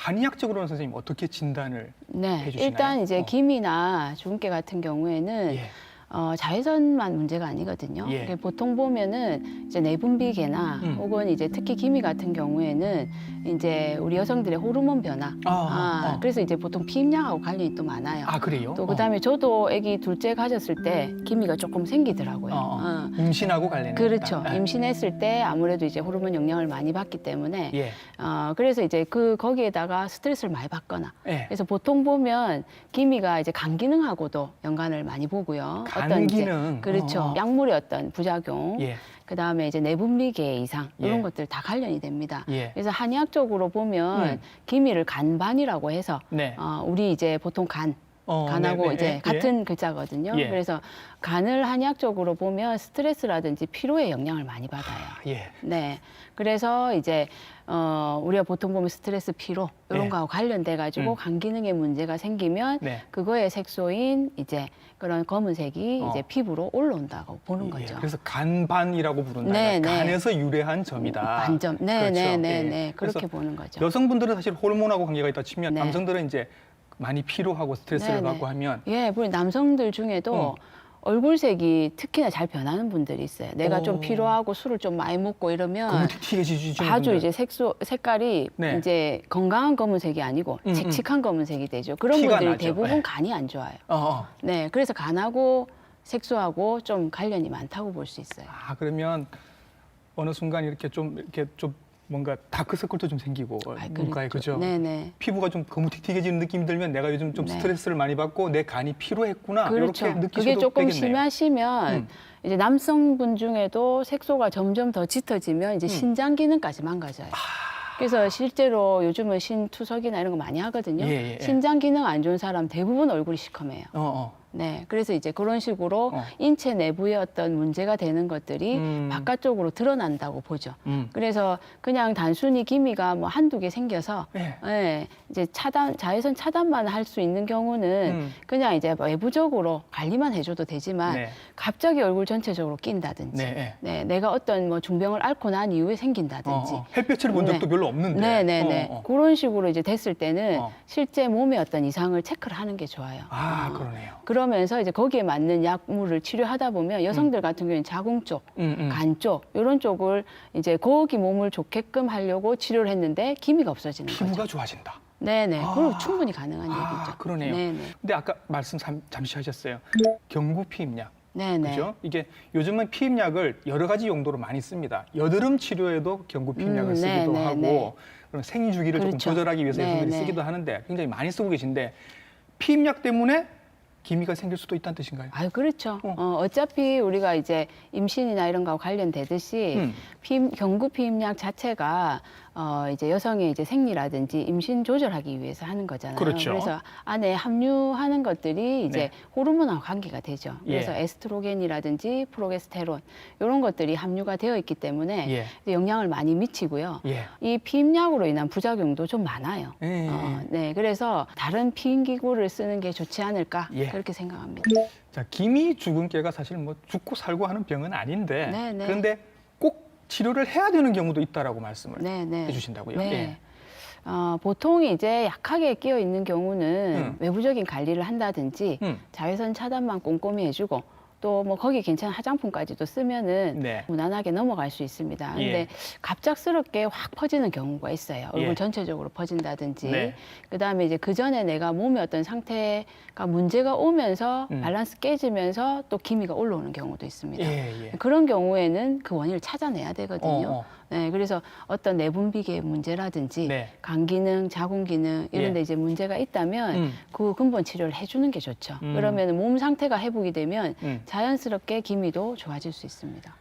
한의학적으로는 선생님 어떻게 진단을 네, 해주시나요? 일단 이제 어. 기미나 주근깨 같은 경우에는 예. 어, 자외선만 문제가 아니거든요. 예. 보통 보면은 이제 내분비계나 음. 혹은 이제 특히 기미 같은 경우에는 이제 우리 여성들의 호르몬 변화. 아, 아, 어. 그래서 이제 보통 피임약하고 관련이 또 많아요. 아 그래요? 또 그다음에 저도 아기 둘째 가졌을 때 기미가 조금 생기더라고요. 어, 어. 어. 임신하고 관련이 그렇죠. 예. 임신했을 때 아무래도 이제 호르몬 영향을 많이 받기 때문에 예. 어, 그래서 이제 그 거기에다가 스트레스를 많이 받거나 예. 그래서 보통 보면 기미가 이제 간 기능하고도 연관을 많이 보고요. 간 이제 기능. 그렇죠. 어. 약물의 어떤 부작용, 예. 그 다음에 이제 내분비계 이상 이런 예. 것들 다 관련이 됩니다. 예. 그래서 한의학적으로 보면 음. 기미를 간반이라고 해서 네. 어, 우리 이제 보통 간 어, 간하고 네, 네, 이제 예. 같은 글자거든요. 예. 그래서 간을 한의학적으로 보면 스트레스라든지 피로에 영향을 많이 받아요. 예. 네. 그래서 이제 어 우리가 보통 보면 스트레스, 피로 이런 네. 거하고 관련돼 가지고 음. 간 기능에 문제가 생기면 네. 그거의 색소인 이제 그런 검은색이 어. 이제 피부로 올라온다고 보는 예. 거죠. 그래서 간반이라고 부른다. 네, 네. 간에서 유래한 점이다. 반점. 네, 그렇죠. 네, 네, 예. 네. 그렇게 보는 거죠. 여성분들은 사실 호르몬하고 관계가 있다 치면 네. 남성들은 이제 많이 피로하고 스트레스를 네, 네. 받고 하면 예, 우리 남성들 중에도 어. 얼굴색이 특히나 잘 변하는 분들이 있어요. 내가 오. 좀 피로하고 술을 좀 많이 먹고 이러면 거무튀튀해지시는 아주. 이제 색소 색깔이 네. 이제 건강한 검은색이 아니고 음, 음. 칙칙한 검은색이 되죠. 그런 티가 분들이 나죠. 대부분 네. 간이 안 좋아요. 어, 어. 네, 그래서 간하고 색소하고 좀 관련이 많다고 볼 수 있어요. 아 그러면 어느 순간 이렇게 좀 이렇게 좀 뭔가 다크서클도 좀 생기고 아, 뭔가에 그죠? 네, 네. 피부가 좀 거무튀튀해지는 느낌이 들면 내가 요즘 좀 네. 스트레스를 많이 받고 내 간이 피로했구나 그렇죠. 이렇게 느끼셔도 그게 조금 되겠네요. 심하시면 음. 이제 남성분 중에도 색소가 점점 더 짙어지면 이제 음. 신장 기능까지 망가져요. 그래서 실제로 요즘은 신투석이나 이런 거 많이 하거든요. 예, 예, 예. 신장 기능 안 좋은 사람 대부분 얼굴이 시커매요. 어, 어. 네, 그래서 이제 그런 식으로 어. 인체 내부의 어떤 문제가 되는 것들이 음. 바깥쪽으로 드러난다고 보죠. 음. 그래서 그냥 단순히 기미가 뭐 한두 개 생겨서 예. 예, 이제 차단 자외선 차단만 할 수 있는 경우는 음. 그냥 이제 외부적으로 관리만 해줘도 되지만 네. 갑자기 얼굴 전체적으로 낀다든지 네, 네. 네, 내가 어떤 뭐 중병을 앓고 난 이후에 생긴다든지 어, 어. 햇볕을 본 적도 네. 별로 없는데. 네, 네, 네. 어, 어. 그런 식으로 이제 됐을 때는 어. 실제 몸의 어떤 이상을 체크를 하는 게 좋아요. 아 어. 그러네요. 그러면서 이제 거기에 맞는 약물을 치료하다 보면 여성들 같은 경우에는 자궁 쪽, 음, 음. 간 쪽, 이런 쪽을 이제 거기 몸을 좋게끔 하려고 치료를 했는데 기미가 없어지는 피부가 거죠. 좋아진다. 네네. 아. 그리고 충분히 가능한 아, 얘기죠. 그러네요. 네네. 근데 아까 말씀 잠, 잠시 하셨어요. 경구 피임약. 네네. 그죠? 이게 요즘은 피임약을 여러 가지 용도로 많이 씁니다. 여드름 치료에도 경구 피임약을 음, 네, 쓰기도 네, 하고 네. 그런 생리 주기를 조금 그렇죠. 조절하기 위해서 네, 여성들이 네. 쓰기도 하는데 굉장히 많이 쓰고 계신데 피임약 때문에 기미가 생길 수도 있다는 뜻인가요? 아유 그렇죠. 어. 어. 어차피 우리가 이제 임신이나 이런 거와 관련되듯이 음. 피임, 경구 피임약 자체가 어 이제 여성의 이제 생리라든지 임신 조절하기 위해서 하는 거잖아요. 그렇죠. 래서 안에 함유하는 것들이 이제 네. 호르몬하고 관계가 되죠. 그래서 예. 에스트로겐이라든지 프로게스테론 이런 것들이 함유가 되어 있기 때문에 예. 영향을 많이 미치고요. 예. 이 피임약으로 인한 부작용도 좀 많아요. 예. 어, 네, 그래서 다른 피임 기구를 쓰는 게 좋지 않을까 예. 그렇게 생각합니다. 자, 기미 주근깨가 사실 뭐 죽고 살고 하는 병은 아닌데 네, 네. 그런데 꼭 치료를 해야 되는 경우도 있다라고 말씀을 네, 네. 해주신다고요. 네. 예. 어, 보통 이제 약하게 끼어 있는 경우는 음. 외부적인 관리를 한다든지 음. 자외선 차단만 꼼꼼히 해주고 또 뭐 거기 괜찮은 화장품까지도 쓰면은 네. 무난하게 넘어갈 수 있습니다. 예. 근데 갑작스럽게 확 퍼지는 경우가 있어요. 얼굴 예. 전체적으로 퍼진다든지. 네. 그다음에 이제 그 전에 내가 몸의 어떤 상태가 문제가 오면서 음. 밸런스 깨지면서 또 기미가 올라오는 경우도 있습니다. 예, 예. 그런 경우에는 그 원인을 찾아내야 되거든요. 어, 어. 네, 그래서 어떤 내분비계 문제라든지 네. 간 기능, 자궁 기능 이런 데 예. 이제 문제가 있다면 음. 그 근본 치료를 해주는 게 좋죠. 음. 그러면 몸 상태가 회복이 되면 음. 자연스럽게 기미도 좋아질 수 있습니다.